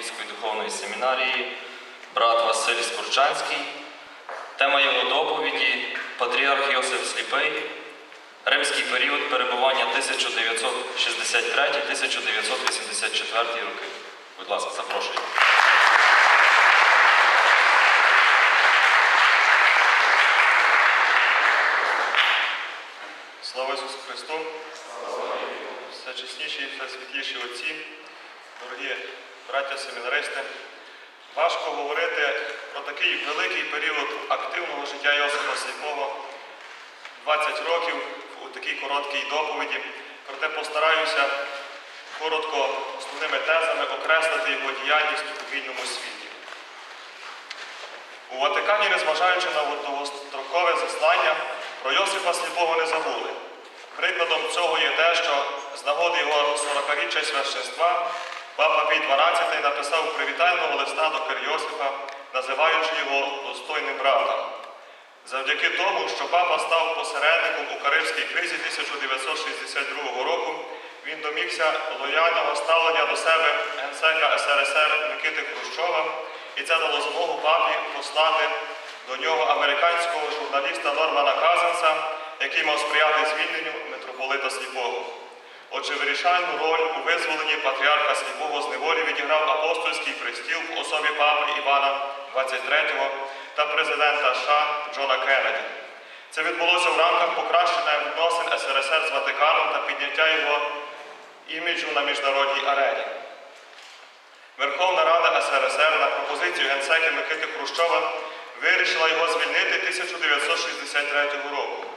Івано-Франківської духовної семінарії, брат Василь Скурчанський. Тема його доповіді Патріарх Йосиф Сліпий, римський період перебування 1963-1984 роки. Будь ласка, запрошую. Слава Ісусу Христу! Все чесніші, все світліші отці, дорогі браття семінаристи. Важко говорити про такий великий період активного життя Йосифа Сліпого, 20 років у такій короткій доповіді. Проте постараюся коротко основними тезами окреслити його діяльність у вільному світі. У Ватикані, незважаючи на довгострокове заслання, про Йосифа Сліпого не забули. Прикладом цього є те, що з нагоди його 40-річчя священства папа Пій XII написав привітального листа до Кирйосифа, називаючи його достойним братом. Завдяки тому, що папа став посередником у Карибській кризі 1962 року, він домігся лояльного ставлення до себе генсека СРСР Микити Хрущова, і це дало змогу папі послати до нього американського журналіста Нормана Казанса, який мав сприяти звільненню митрополита Сліпого. Отже, вирішальну роль у визволенні патріарха Сліпого з неволі відіграв апостольський престіл в особі папи Івана XXIII та президента США Джона Кеннеді. Це відбулося в рамках покращення відносин СРСР з Ватиканом та підняття його іміджу на міжнародній арені. Верховна Рада СРСР на пропозицію генсека Микити Хрущова вирішила його звільнити 1963 року.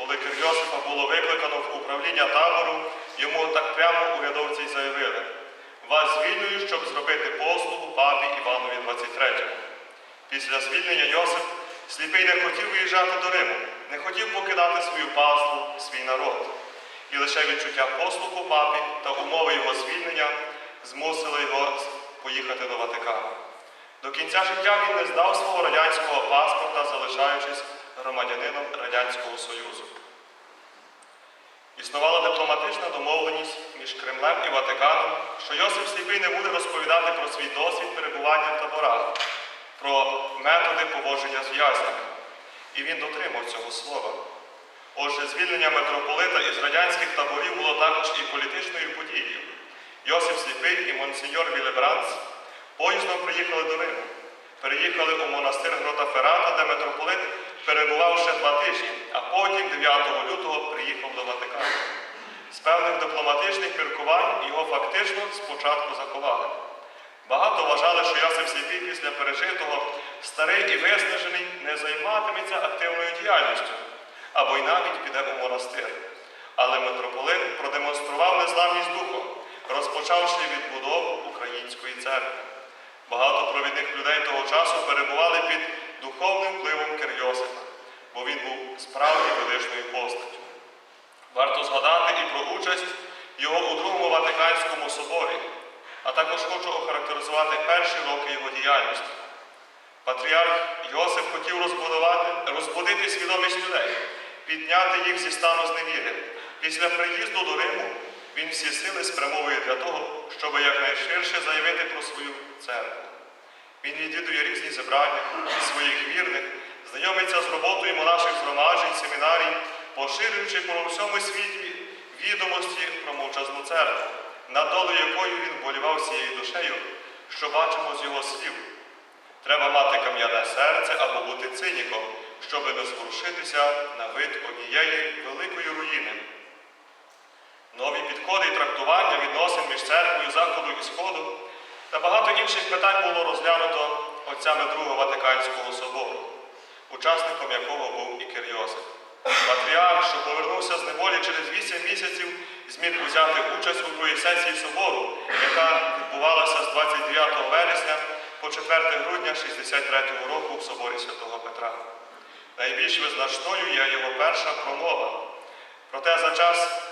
Коли Кирйосифа було викликано в управління табору, йому так прямо урядовці й заявили: вас звільнюю, щоб зробити послугу папі Іванові 23. Після звільнення Йосип сліпий не хотів виїжджати до Риму, не хотів покидати свою паству, свій народ. І лише відчуття послуху папі та умови його звільнення змусили його поїхати до Ватикану. До кінця життя він не здав свого радянського паспорта, залишаючись громадянином Радянського Союзу. Існувала дипломатична домовленість між Кремлем і Ватиканом, що Йосип Сліпий не буде розповідати про свій досвід перебування в таборах, про методи поводження з в'язнями. І він дотримав цього слова. Отже, звільнення митрополита із радянських таборів було також і політичною подією. Йосип Сліпий і монсеньор Вілебранц поїздом приїхали до Риму. Переїхали у монастир Грота Феррата, де митрополит перебував ще два тижні, а потім, 9 лютого, приїхав до Ватикану. З певних дипломатичних міркувань його фактично спочатку заховали. Багато вважали, що Йосип Сліпий після пережитого старий і виснажений не займатиметься активною діяльністю або й навіть піде у монастир. Але митрополит продемонстрував незламність духу, розпочавши відбудову української церкви. Багато провідних людей того часу перебували під духовним впливом Кирйосифа, бо він був справді величною постаттю. Варто згадати і про участь його у Другому Ватиканському соборі, а також хочу охарактеризувати перші роки його діяльності. Патріарх Йосиф хотів розбудувати, розбудити свідомість людей, підняти їх зі стану зневіри. Після приїзду до Риму він всі сили спрямовує для того, щоб якнайширше заявити про свою церкву. Він відвідує різні зібрання своїх вірних, знайомиться з роботою монаших згромаджень, семінарій, поширюючи по всьому світі відомості про мовчазну церкву, на долю якою він болівав всією душею, що бачимо з його слів. Треба мати кам'яне серце або бути циніком, щоб не зворушитися на вид однієї великої руїни. Нові підходи і трактування відносин між церквою Заходу і Сходу та багато інших питань було розглянуто отцями Другого Ватиканського собору, учасником якого був і Кирйосиф. Патріарх, що повернувся з неволі через 8 місяців, зміг взяти участь у другій сесії собору, яка відбувалася з 29 вересня по 4 грудня 63 року в соборі святого Петра. Найбільш визначною є його перша промова. Проте за час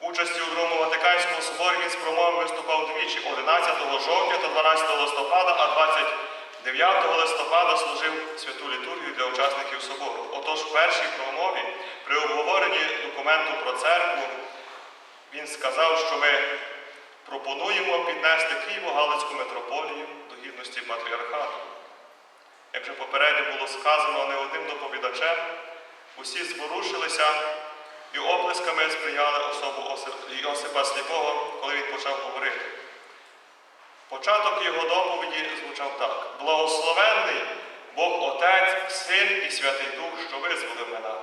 участі у Другому Ватиканському соборі він з промови виступав двічі 11 жовтня та 12 листопада, а 29 листопада служив святу літургію для учасників собору. Отож, в першій промові при обговоренні документу про церкву він сказав, що ми пропонуємо піднести Києво-Галицьку митрополію до гідності патріархату. Як вже попередньо було сказано не одним доповідачем, усі зворушилися і оплесками сприяли особу Осип- Йосипа Сліпого, коли він почав говорити. Початок його доповіді звучав так: Благословенний Бог Отець, Син і Святий Дух, що визволив мене.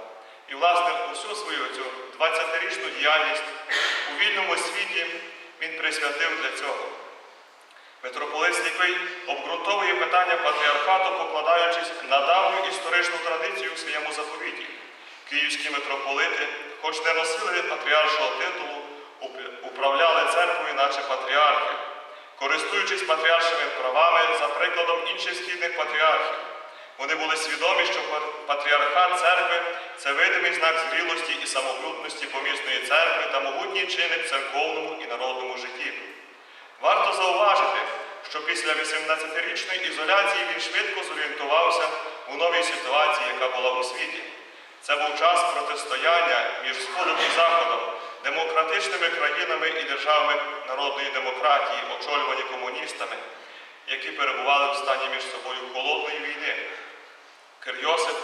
І, власне, усю свою цю 20-річну діяльність у вільному світі він присвятив для цього. Митрополит Сліпий обґрунтовує питання патріархату, покладаючись на давню історичну традицію у своєму заповіті. Київські митрополити, хоч не носили патріаршого титулу, управляли церквою, наче патріархи, користуючись патріаршими правами за прикладом інших східних патріархів. Вони були свідомі, що патріархат церкви це видимий знак зрілості і самобутності помісної церкви та могутній чинник в церковному і народному житті. Варто зауважити, що після 18-річної ізоляції він швидко зорієнтувався у новій ситуації, яка була у світі. Це був час протистояння між Сходом і Заходом, демократичними країнами і державами народної демократії, очолювані комуністами, які перебували в стані між собою холодної війни. Кир Йосип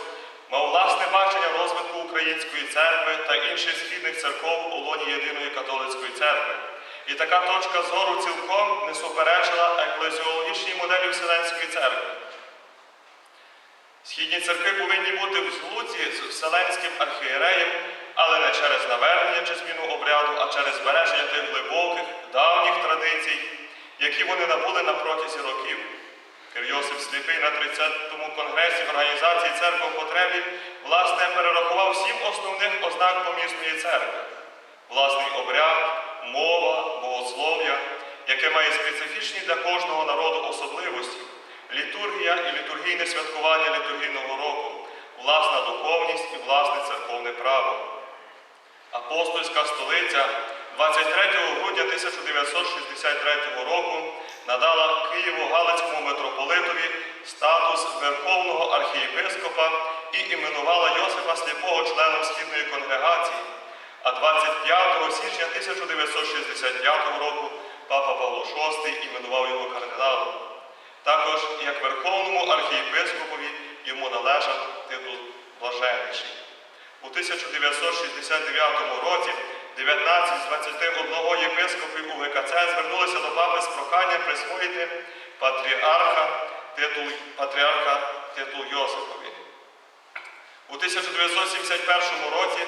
мав власне бачення розвитку української церкви та інших східних церков у лоні єдиної католицької церкви. І така точка зору цілком не суперечила еклезіологічній моделі Вселенської церкви. Східні церкви повинні бути в злуці з Вселенським архієреєм, але не через навернення чи зміну обряду, а через збереження тих глибоких, давніх традицій, які вони набули на протязі років. Кир Йосип Сліпий на 30-му конгресі Організації церкви в потребі власне перерахував сім основних ознак помісної церкви. Власний обряд, мова, богослов'я, яке має специфічні для кожного народу особливості, літургія і літургійне святкування літургійного року, власна духовність і власне церковне право. Апостольська столиця 23 грудня 1963 року надала Києво-Галицькому митрополитові статус Верховного архієпископа і іменувала Йосипа Сліпого членом Східної конгрегації. А 25 січня 1965 року Папа Павло VI іменував його кардиналом. Також як Верховному архієпископові йому належав титул блаженніший. У 1969 році 19 з 21 єпископів УГКЦ звернулися до папи з проханням присвоїти патріарха титул, патріарха титул Йосипові. У 1971 році,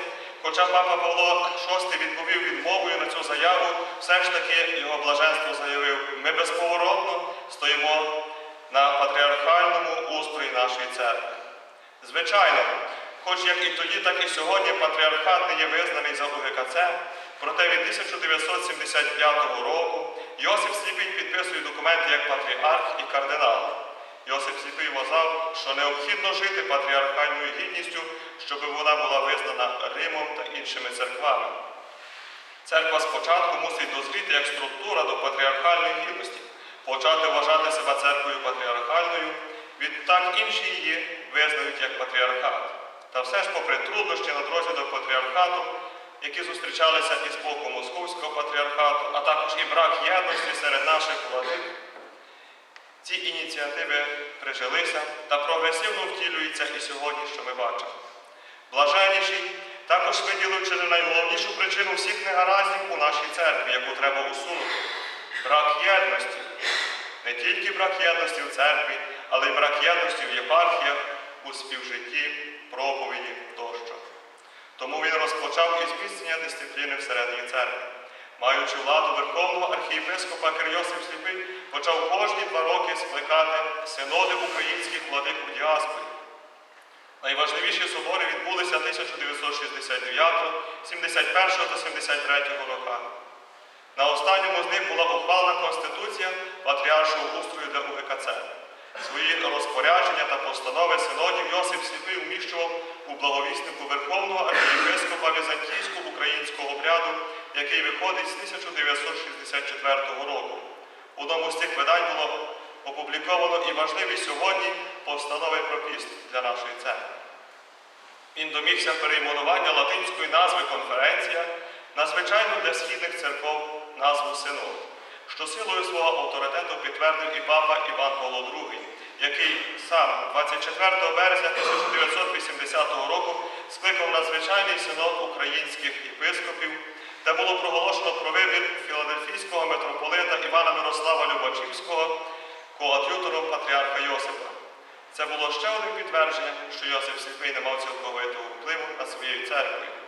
хоча папа Павло VI відповів відмовою на цю заяву, все ж таки його блаженство заявив, ми безповоротно стоїмо на патріархальному устрої нашої церкви. Звичайно, хоч як і тоді, так і сьогодні патріархат не є визнаний за УГКЦ, проте від 1975 року Йосип Сліпий підписує документи як патріарх і кардинал. Йосип Сліпий вважав, що необхідно жити патріархальною гідністю, щоб вона була визнана Римом та іншими церквами. Церква спочатку мусить дозріти як структура до патріархальної гідності, почати вважати себе церквою патріархальною, відтак інші її визнають як патріархат. Та все ж, попри труднощі на дорозі до патріархату, які зустрічалися із боку Московського патріархату, а також і брак єдності серед наших владик, ці ініціативи прижилися та прогресивно втілюються і сьогодні, що ми бачимо. Блаженніший також виділив чи не найголовнішу причину всіх негараздів у нашій церкві, яку треба усунути брак єдності. Не тільки брак єдності в церкві, але й брак єдності в єпархіях, у співжитті, проповіді тощо. Тому він розпочав із зміцнення дисципліни всередині церкви. Маючи владу Верховного архієпископа Кирйосип Сліпий, почав кожні два роки скликати синоди українських владик у діаспорі. Найважливіші собори відбулися 1969, 71 та 73 роках. На останньому з них була ухвалена Конституція Патріаршого устрою для УГКЦ. Свої розпорядження та постанови синодів Йосип Сліпий вміщував у благовіснику Верховного архієпископа Візантійсько-українського обряду, який виходить з 1964 року. У одному з цих видань було опубліковано і важливі сьогодні постанови про піст для нашої церкви. Він домігся перейменування латинської назви конференція на звичайну для східних церков назву Синод. що силою свого авторитету підтвердив і папа Іван Павло II, який сам 24 березня 1980 року скликав надзвичайний синод українських єпископів, де було проголошено про вибір філадельфійського митрополита Івана Мирослава Любачівського коад'ютором патріарха Йосипа. Це було ще одним підтвердженням, що Йосип Сліпий не мав цілковитого впливу над своєю церквою.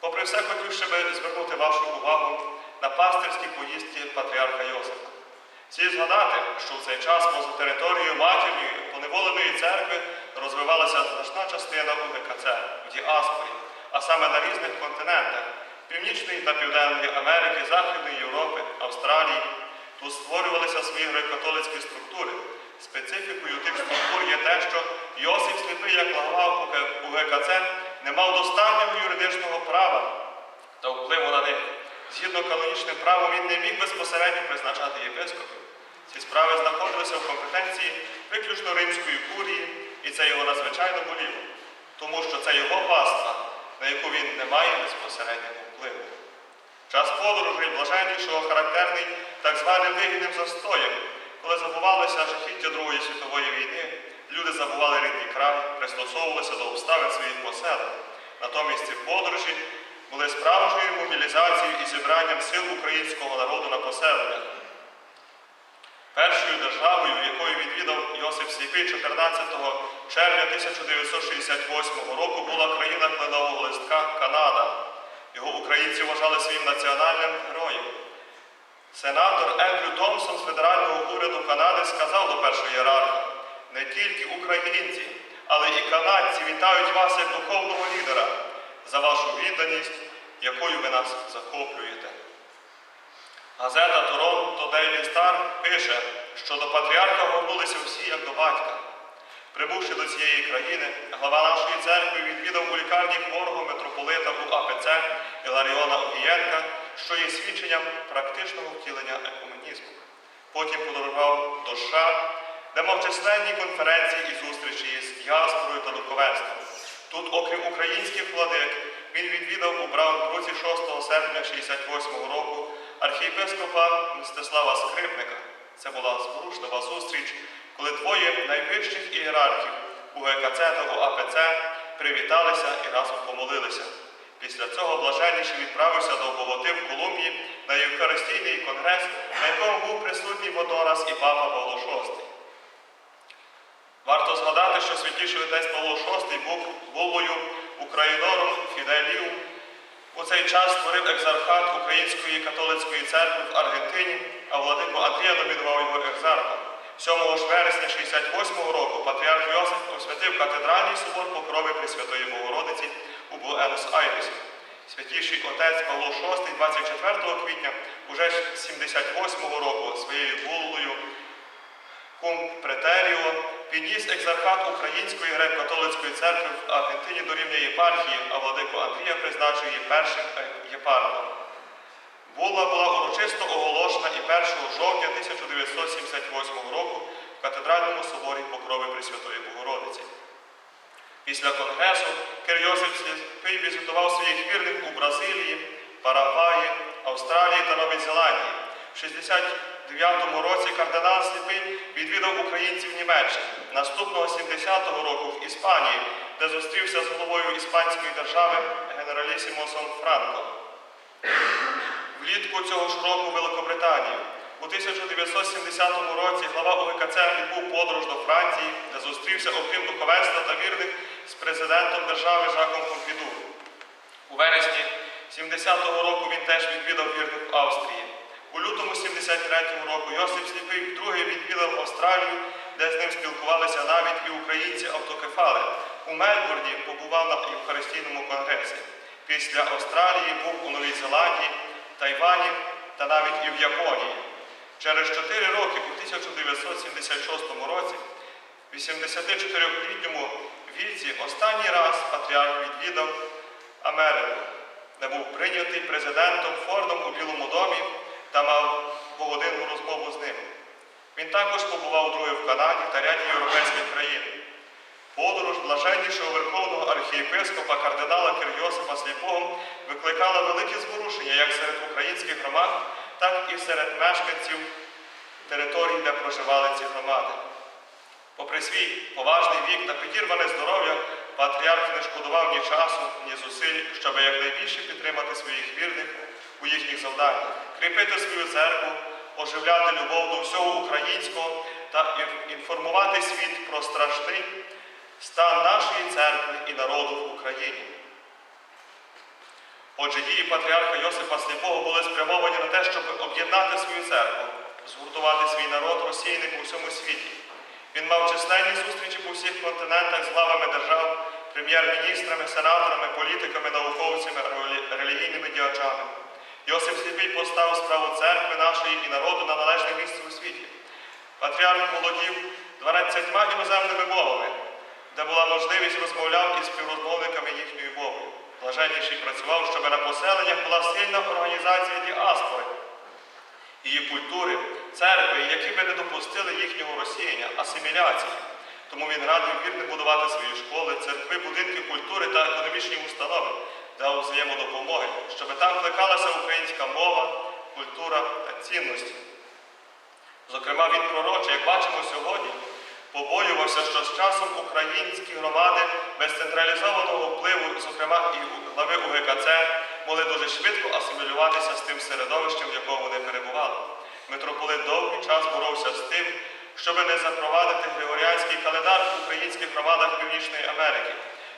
Попри все, хотів ще би звернути вашу увагу на пастирські поїздки патріарха Йосипа. Слід згадати, що в цей час поза територією матір'ю поневоленої церкви розвивалася значна частина УГКЦ в діаспорі, а саме на різних континентах Північної та Південної Америки, Західної Європи, Австралії. Тут створювалися свої греко-католицькі структури. Специфікою тих структур є те, що Йосип Сліпий, як глава УГКЦ, не мав достатнього юридичного права та впливу на них. Згідно канонічним правом, він не міг безпосередньо призначати єпископів. Ці справи знаходилися в компетенції виключно римської курії, і це його надзвичайно боліло, тому що це його паства, на яку він не має безпосереднього впливу. Час подорожей блаженнішого характерний так званим вигідним застоєм, коли забувалися жахіття Другої світової війни, люди забували рідний край, пристосовувалися до обставин своїх поселень. Натомість ці подорожі були справжньою мобілізацією і зібранням сил українського народу на поселеннях. Першою державою, якою відвідав Йосип Сліпий 14 червня 1968 року, була країна кленового листка Канада. Його українці вважали своїм національним героєм. Сенатор Ендрю Томпсон з федерального уряду Канади сказав до першого ієрарха, не тільки українці, але і канадці вітають вас як духовного лідера за вашу відданість, якою ви нас захоплюєте. Газета Торонто Дейлі Стар пише, що до патріарха горнулися всі як до батька. Прибувши до цієї країни, глава нашої церкви відвідав у лікарні хворого митрополита у АПЦ Іларіона Огієнка, що є свідченням практичного втілення екуменізму. Потім подорожував до США, де мав численні конференції і зустрічі з діаспорою та духовенством. Тут, окрім українських владик, він відвідав у Браунбруці 6 серпня 68 року архієпископа Мстислава Скрипника. Це була зворушлива зустріч, коли двоє найвищих ієрархів УГКЦ та УАПЦ привіталися і разом помолилися. Після цього блаженніший відправився до Боготи в Колумбії на Євхаристійний конгрес, на якому був присутній водораз і папа Павло VI. Варто згадати, що святіший отець Павло VI був булою українором Фіделію. У цей час створив екзархат Української католицької церкви в Аргентині, а владику Андрія номінував його екзархом. 7 вересня 68 року патріарх Йосиф освятив катедральний собор Покрови Пресвятої Богородиці у Буенос-Айресі. Святіший отець Павло VI 24 квітня уже 78 року своєю булою кум Претеріо, підніс екзархат Української греко-католицької церкви в Аргентині до рівня єпархії, а владику Андрія призначив її першим е, єпархом. Була була урочисто оголошена і 1 жовтня 1978 року в катедральному соборі Покрови Пресвятої Богородиці. Після Конгресу Кирйосипський візитував своїх вірних у Бразилії, Парагваї, Австралії та Новій Зеландії. 60 1909 році кардинал Сліпий відвідав українців в Німеччині, наступного 70-го року в Іспанії, де зустрівся з головою Іспанської держави генералісімосом Франко. Влітку цього ж року Великобританії. У 1970 році глава ОГКЦ відбув подорож до Франції, де зустрівся окрім духовенства та вірних з президентом держави Жаком Помпіду. У вересні 70-го року він теж відвідав вірних в Австрії. У лютому 73-го року Йосип Сліпий вдруге відвідав Австралію, де з ним спілкувалися навіть і українці-автокефали. У Мельбурні побував на Євхаристійному конгресі. Після Австралії був у Новій Зеландії, Тайвані та навіть і в Японії. Через 4 роки, у 1976 році, в 84-літньому віці останній раз патріарх відвідав Америку, де був прийнятий президентом Фордом у Білому домі розмову з ним. Він також побував друге в Канаді та ряді європейських країн. Подорож блаженнішого верховного архієпископа кардинала Кирйосипа Сліпого викликала великі зворушення як серед українських громад, так і серед мешканців територій, де проживали ці громади. Попри свій поважний вік та підірване здоров'я, патріарх не шкодував ні часу, ні зусиль, щоб якнайбільше підтримати своїх вірних у їхніх завданнях, кріпити свою церкву, оживляти любов до всього українського та інформувати світ про страшний стан нашої церкви і народу в Україні. Отже, дії патріарха Йосипа Сліпого були спрямовані на те, щоб об'єднати свою церкву, згуртувати свій народ, розсіяний по всьому світі. Він мав численні зустрічі по всіх континентах з главами держав, прем'єр-міністрами, сенаторами, політиками, науковцями, релігійними діячами. Йосип Сліпий поставив справу церкви нашої і народу на належне місце у світі. Патріарх володів 12 іноземними мовами, де була можливість розмовляв із співрозмовниками їхньою мовою. Блаженніший працював, щоб на поселеннях була сильна організація діаспори, її культури, церкви, які би не допустили їхнього розсіяння, асиміляції. Тому він радив вірним будувати свої школи, церкви, будинки культури та економічні установи для взаємодопомоги, щоб там плекалася українська мова, культура та цінності. Зокрема, він пророче, як бачимо сьогодні, побоювався, що з часом українські громади без централізованого впливу, зокрема і глави УГКЦ, могли дуже швидко асимілюватися з тим середовищем, в якому вони перебували. Митрополит довгий час боровся з тим, щоб не запровадити григоріанський календар в українських громадах Північної Америки.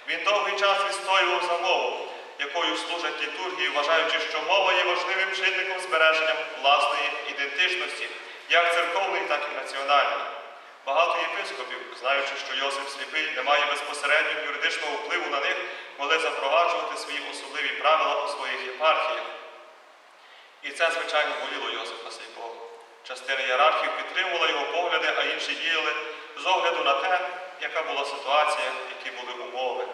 Він довгий час відстоював за мову, якою служать літургії, вважаючи, що мова є важливим чинником збереження власної ідентичності, як церковної, так і національної. Багато єпископів, знаючи, що Йосип Сліпий не має безпосереднього юридичного впливу на них, могли запроваджувати свої особливі правила у своїх єпархіях. І це, звичайно, боліло Йосипа Сліпого. Частина ієрархів підтримувала його погляди, а інші діяли з огляду на те, яка була ситуація, які були умови.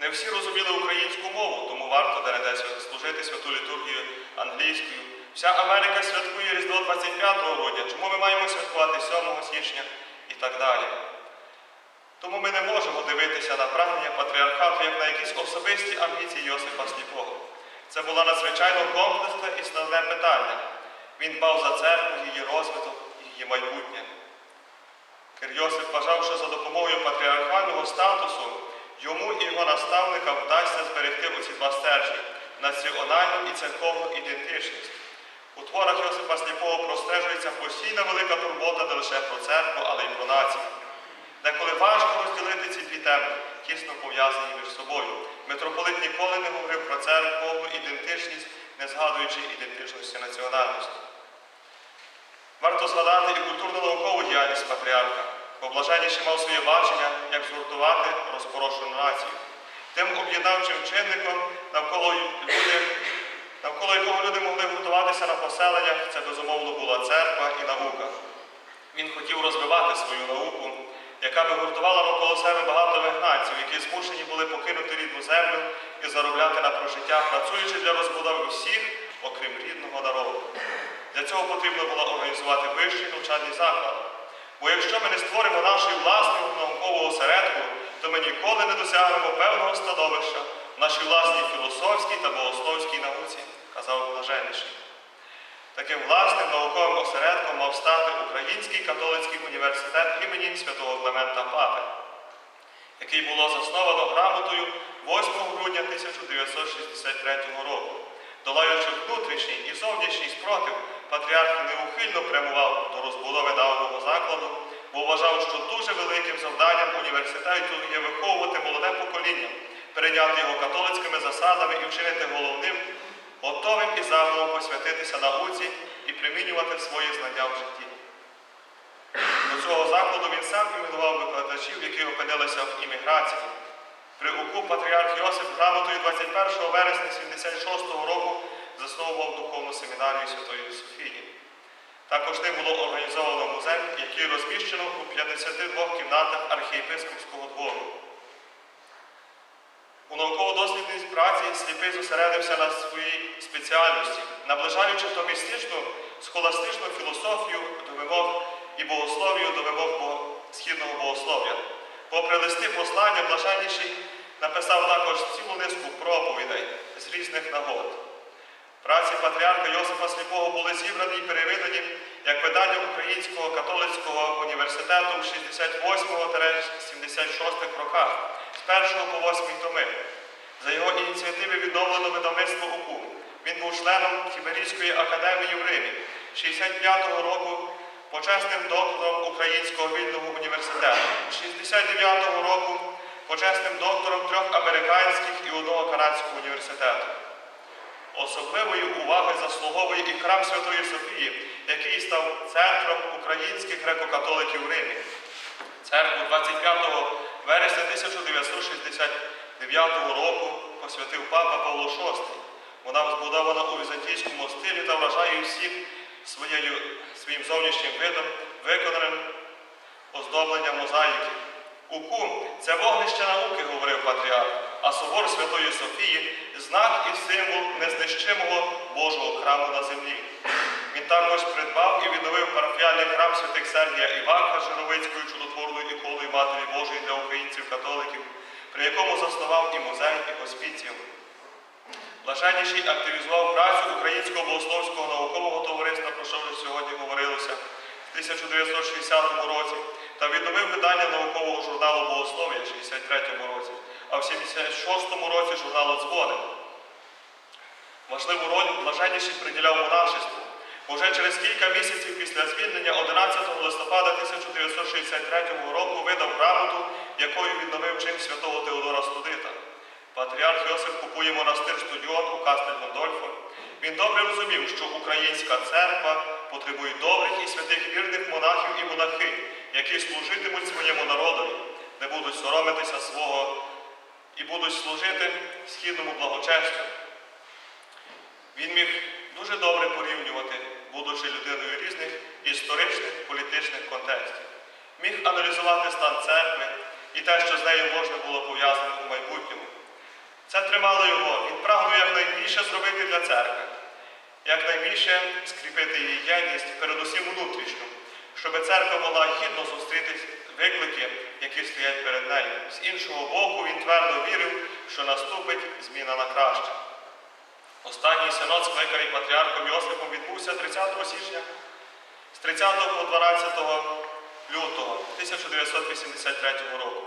Не всі розуміли українську мову, тому варто дередеться служити святу літургію англійською. Вся Америка святкує Різдво 25 грудня, чому ми маємо святкувати 7 січня і так далі. Тому ми не можемо дивитися на прагнення патріархату як на якісь особисті амбіції Йосипа Сліпого. Це було надзвичайно комплексне і складне питання. Він дбав за церкву, її розвиток, її майбутнє. Кир Йосип вважав, що за допомогою патріархального статусу йому і його наставникам вдасться зберегти оці два стержні національну і церковну ідентичність. У творах Йосипа Сліпого простежується постійна велика турбота не лише про церкву, але й про націю. Деколи важко розділити ці дві теми, тісно пов'язані між собою. Митрополит ніколи не говорив про церковну ідентичність, не згадуючи ідентичності національності. Варто згадати і культурно-наукову діяльність патріарха, бо мав своє бачення, як згуртувати розпорошену націю. Тим об'єднавчим чинником, навколо, люди, навколо якого люди могли гуртуватися на поселеннях, це безумовно була церква і наука. Він хотів розвивати свою науку, яка би гуртувала навколо себе багато вигнанців, які змушені були покинути рідну землю і заробляти на прожиття, працюючи для розбудови всіх, окрім рідного народу. Для цього потрібно було організувати вищий навчальний заклад. Бо якщо ми не створимо нашої власної наукового осередку, то ми ніколи не досягнемо певного становища в нашій власній філософській та богословській науці, казав блаженніший. Таким власним науковим осередком мав стати Український католицький університет імені святого Клемента Папи, який було засновано грамотою 8 грудня 1963 року. Долаючи внутрішній і зовнішній спротив, патріарх неухильно прямував до розбудови даного закладу, бо вважав, що дуже великим завданням університету є виховувати молоде покоління, перейняти його католицькими засадами і вчинити головним, готовим і загалом посвятитися науці і примінювати свої знання в житті. До цього закладу він сам імітував викладачів, які опинилися в імміграції. При УКУ патріарх Йосип грамотою 21 вересня 76 року засновував духовну семінарію Святої Софії. Також ним було організовано музей, який розміщено у 52 кімнатах архієпископського двору. У науково-дослідній праці сліпий зосередився на своїй спеціальності, наближаючи томістичну схоластичну філософію до вимог і богословію до вимог східного богослов'я. Попри листи послання, блаженніший написав також цілу низку проповідей з різних нагод. Праці патріарха Йосипа Сліпого були зібрані і перевидані як видання Українського католицького університету в 68-76 роках з 1 по 8 томи. За його ініціативи відновлено видавництво УКУ. Він був членом Тіберійської академії в Римі. 65-го року почесним доктором Українського вільного університету. 69-го року почесним доктором трьох американських і одного канадського університету. Особливої уваги заслуговує і храм Святої Софії, який став центром українських греко-католиків Римі. Церкву 25 вересня 1969 року посвятив папа Павло VI. Вона збудована у візантійському стилі та вражає всіх своєю, своїм зовнішнім видом, виконаним оздобленням мозаїки. УКУ це вогнище науки, говорив патріарх, а собор Святої Софії знак і символ незнищимого Божого храму на землі. Він також придбав і відновив парафіальний храм святих Сергія Іванка Жировицькою чудотворною іконою Матері Божої для українців-католиків, при якому заснував і музей, і госпіціум. Блаженніший активізував працю Українського богословського наукового товариства, про що вже сьогодні говорилося, в 1960 році та відновив видання наукового журналу Богослов'я в 63 році, а в 76 році журналу Дзвони. Важливу роль блаженніший приділяв монашеству. Уже через кілька місяців після звільнення 11 листопада 1963 року видав грамоту, якою відновив чин святого Теодора Студита. Патріарх Йосиф купує монастир студіон у Кастель Мондольфо. Він добре розумів, що українська церква потребує добрих і святих вірних монахів і монахинь, які служитимуть своєму народові, не будуть соромитися свого і будуть служити східному благочестю. Він міг дуже добре порівнювати, будучи людиною різних історичних, політичних контекстів. Міг аналізувати стан церкви і те, що з нею можна було пов'язати у майбутньому. Це тримало його. Він прагнув якнайбільше зробити для церкви, якнайбільше скріпити її єдність, передусім внутрішню, щоб церква могла гідно зустріти виклики, які стоять перед нею. З іншого боку, він твердо вірив, що наступить зміна на краще. Останній синод, скликаний патріархом Йосифом, відбувся 30 січня з 30 по 12 лютого 1983 року.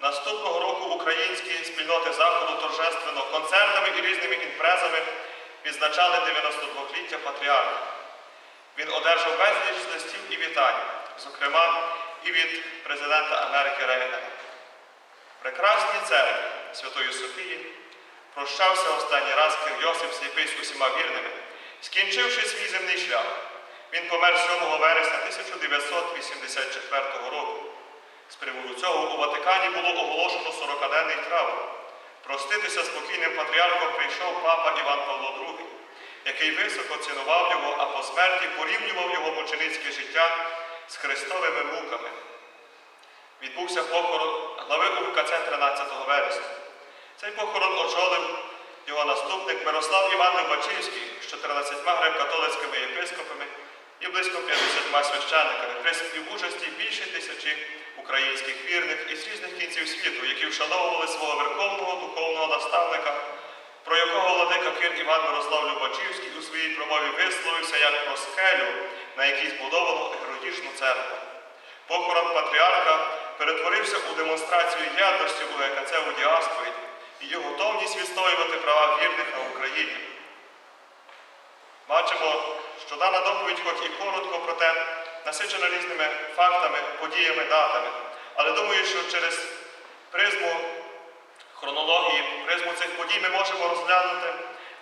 Наступного року українські спільноти Заходу торжественно концертами і різними імпрезами відзначали 92-ліття патріарха. Він одержав безліч листів і вітань, зокрема і від президента Америки Рейгана. Прекрасній церкві Святої Софії прощався останній раз Кир Йосип Сліпий з усіма вірними, скінчивши свій земний шлях. Він помер 7 вересня 1984 року. З приводу цього у Ватикані було оголошено 40-денний траур. Проститися спокійним патріархом прийшов папа Іван Павло II, який високо цінував його, а по смерті порівнював його мученицьке життя з Христовими муками. Відбувся похорон глави УКЦ 13 вересня. Цей похорон очолив його наступник Мирослав Іван Любачівський з 14 греко-католицькими єпископами і близько 50 священниками при співучасті більше тисячі українських вірних із різних кінців світу, які вшановували свого верховного духовного наставника, про якого владика Кир Іван Мирослав Любачівський у своїй промові висловився як про скелю, на якій збудовано героїчну церкву. Похорон патріарха перетворився у демонстрацію єдності у ЕКЦ у діаспорі і її готовність відстоювати права вірних на Україні. Бачимо, що дана доповідь, хоч і коротко, проте насичена різними фактами, подіями, датами. Але думаю, що через призму хронології, призму цих подій ми можемо розглянути,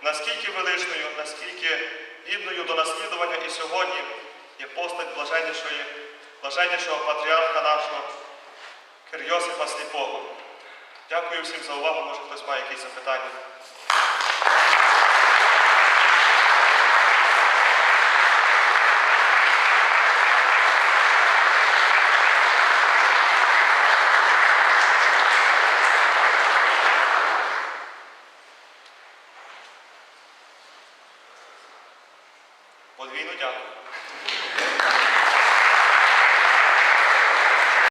наскільки величною, наскільки гідною до наслідування і сьогодні є постать блаженнішої, блаженнішого патріарха нашого Кир Йосифа Сліпого. Дякую всім за увагу. Може хтось має якісь запитання.